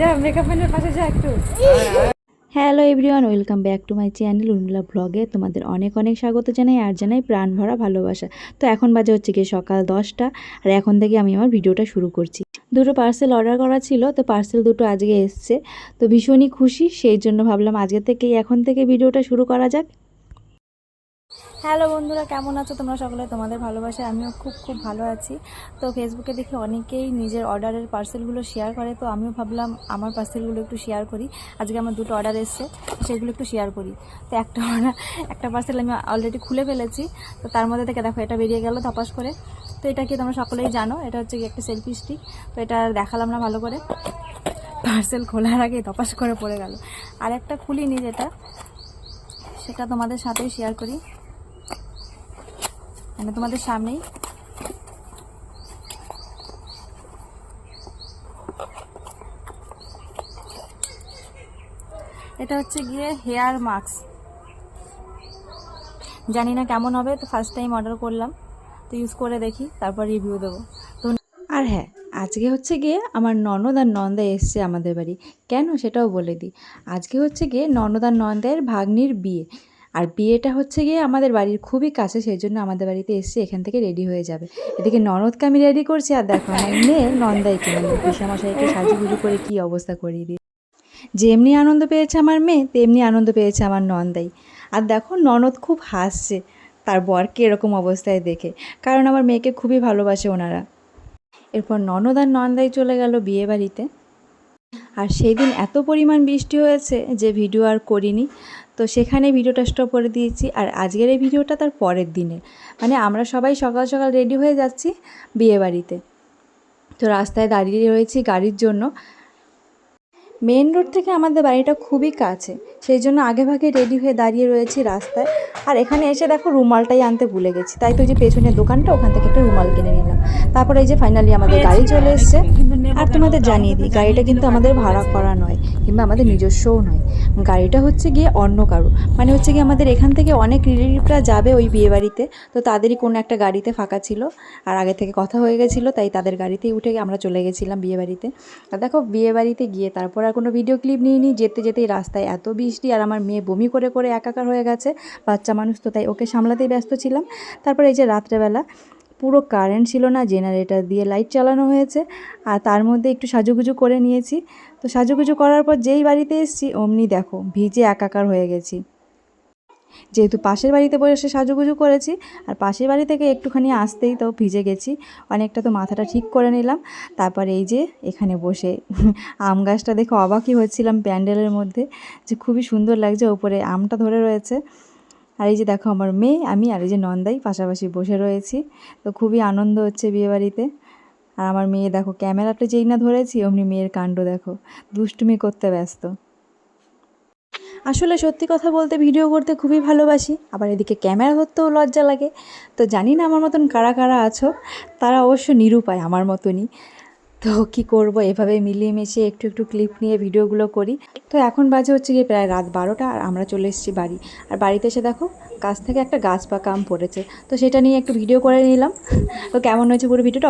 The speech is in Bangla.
যা hello everyone welcome back to my channel Urmila ব্লগে তোমাদের অনেক অনেক স্বাগত জানাই, আর জানাই প্রাণ ভরা ভালোবাসা। তো এখন বাজে হচ্ছে কি সকাল দশটা, আর এখন থেকে আমি আমার ভিডিওটা শুরু করছি। দুটো পার্সেল অর্ডার করা ছিল, তো পার্সেল দুটো আজকে এসছে। তো ভীষণই খুশি, সেই জন্য ভাবলাম আজকে থেকেই এখন থেকে ভিডিওটা শুরু করা যাক। হ্যালো বন্ধুরা, কেমন আছো তোমরা সকলে? তোমাদের ভালোবাসে আমিও খুব খুব ভালো আছি। তো ফেসবুকে দেখে অনেকেই নিজের অর্ডারের পার্সেলগুলো শেয়ার করে, তো আমিও ভাবলাম আমার পার্সেলগুলো একটু শেয়ার করি। আজকে আমার দুটো অর্ডার এসছে, সেগুলো একটু শেয়ার করি। তো একটা অর্ডার একটা পার্সেল আমি অলরেডি খুলে ফেলেছি, তো তার মধ্যে থেকে দেখো, এটা বেরিয়ে গেল তপাস করে। তো এটা কি তোমরা সকলেই জানো? এটা হচ্ছে একটা সেলফি স্টিক তো এটা দেখালাম না ভালো করে। পার্সেল খোলার আগে তপাস করে পড়ে গেল। আর একটা খুলিনি যেটা, সেটা তোমাদের সাথেই শেয়ার করি। মানে তোমাদের সামনেই। এটা হচ্ছে গিয়ে হেয়ার মাস্ক। জানি না কেমন হবে, তো ফার্স্ট টাইম অর্ডার করলাম। তো ইউজ করে দেখি, তারপর রিভিউ দেবো। তো আর হ্যাঁ আজকে হচ্ছে গিয়ে আমার ননদ আর নন্দা এসছে আমাদের বাড়ি। কেন সেটাও বলে দিই। আজকে হচ্ছে গিয়ে ননদ আর নন্দের ভাগ্নির বিয়ে। আর বিয়েটা হচ্ছে গিয়ে আমাদের বাড়ির খুবই কাছে সেই জন্য আমাদের বাড়িতে এসে এখান থেকে রেডি হয়ে যাবে। এদিকে ননদকে আমি রেডি করছি, আর দেখো মেয়ে নন্দাই কিনে পিসামশাইকে সাজুগুজু করে কি অবস্থা করিয়ে দিই। যেমনি আনন্দ পেয়েছে আমার মেয়ে, তেমনি আনন্দ পেয়েছে আমার নন্দাই। আর দেখো ননদ খুব হাসছে, তার বরকে এরকম অবস্থায় দেখে, কারণ আমার মেয়েকে খুবই ভালোবাসে ওনারা। এরপর ননদ আর নন্দাই চলে গেল বিয়ে বাড়িতে। আর সেই দিন এত পরিমাণ বৃষ্টি হয়েছে যে ভিডিও আর করিনি। তো সেখানে ভিডিওটা স্টপ করে দিয়েছি। আর আজকের এই ভিডিওটা তার পরের দিনে মানে আমরা সবাই সকাল সকাল রেডি হয়ে যাচ্ছি বিয়েবাড়িতে তো রাস্তায় দাঁড়িয়ে রয়েছি গাড়ির জন্য। মেন রোড থেকে আমাদের বাড়িটা খুবই কাছে। সেই জন্য আগে ভাগে রেডি হয়ে দাঁড়িয়ে রয়েছি রাস্তায়। আর এখানে এসে দেখো রুমালটাই আনতে ভুলে গেছি। তাই তো যে পেছনের দোকানটা ওখান থেকে একটা রুমাল কিনে নিলাম। তারপরে এই যে ফাইনালি আমাদের গাড়ি চলে এসছে। আর তোমাদের জানিয়ে দিই গাড়িটা কিন্তু আমাদের ভাড়া করা নয় কিংবা আমাদের নিজস্বও নয়। গাড়িটা হচ্ছে গিয়ে অন্য কারও। মানে হচ্ছে গিয়ে আমাদের এখান থেকে অনেক রিলেটিভরা যাবে ওই বিয়ে বাড়িতে তো তাদেরই কোনো একটা গাড়িতে ফাঁকা ছিল। আর আগে থেকে কথা হয়ে গেছিল তাই তাদের গাড়িতেই উঠে আমরা চলে গেছিলাম বিয়েবাড়িতে। আর দেখো বিয়ে বাড়িতে গিয়ে তারপর আর কোনো ভিডিও ক্লিপ নিয়ে নিই যেতে যেতেই রাস্তায় এত বৃষ্টি আর আমার মেয়ে বমি করে করে একাকার হয়ে গেছে। বাচ্চা মানুষ তো তাই ওকে সামলাতেই ব্যস্ত ছিলাম। তারপর এই যে রাত্রেবেলা, পুরো কারেন্ট ছিল না জেনারেটর দিয়ে লাইট চালানো হয়েছে আর তার মধ্যে একটু সাজুগুজু করে নিয়েছি। তো সাজুগুজু করার পর যেই বাড়িতে এসেছি, অমনি দেখো ভিজে একাকার হয়ে গেছি। যেহেতু পাশের বাড়িতে বসে সাজুগুজু করেছি, আর পাশের বাড়ি থেকে একটুখানি আসতেই তো ভিজে গেছি, অনেকটা তো মাথাটা ঠিক করে নিলাম। তারপর এই যে এখানে বসে আম গাছটা দেখে অবাকই হচ্ছিলাম প্যান্ডেলের মধ্যে, যে খুবই সুন্দর লাগছে ওপরে আমটা ধরে রয়েছে। আর এই যে দেখো আমার মেয়ে, আমি আর এই যে নন্দাই পাশাপাশি বসে রয়েছি, তো খুবই আনন্দ হচ্ছে বিয়েবাড়িতে। আর আমার মেয়ে দেখো ক্যামেরাটা যেই না ধরেছি, অমনি মেয়ের কাণ্ড দেখো, দুষ্টুমি করতে ব্যস্ত। আসলে সত্যি কথা বলতে ভিডিও করতে খুবই ভালোবাসি, আবার এদিকে ক্যামেরা ধরতেও লজ্জা লাগে। তো জানি না আমার মতন কারা কারা আছো, তারা অবশ্য নিরুপায় আমার মতনই। তো কি করব, এভাবে মিলিয়ে মিশিয়ে একটু একটু ক্লিপ নিয়ে ভিডিওগুলো করি। তো এখন বাজে হচ্ছে গিয়ে প্রায় রাত বারোটা, আর আমরা চলে এসেছি বাড়ি। আর বাড়িতে এসে দেখো গাছ থেকে একটা গাছ পাকা আম পড়েছে। তো সেটা নিয়ে একটু ভিডিও করে নিলাম। তো কেমন হয়েছে পুরো ভিডিওটা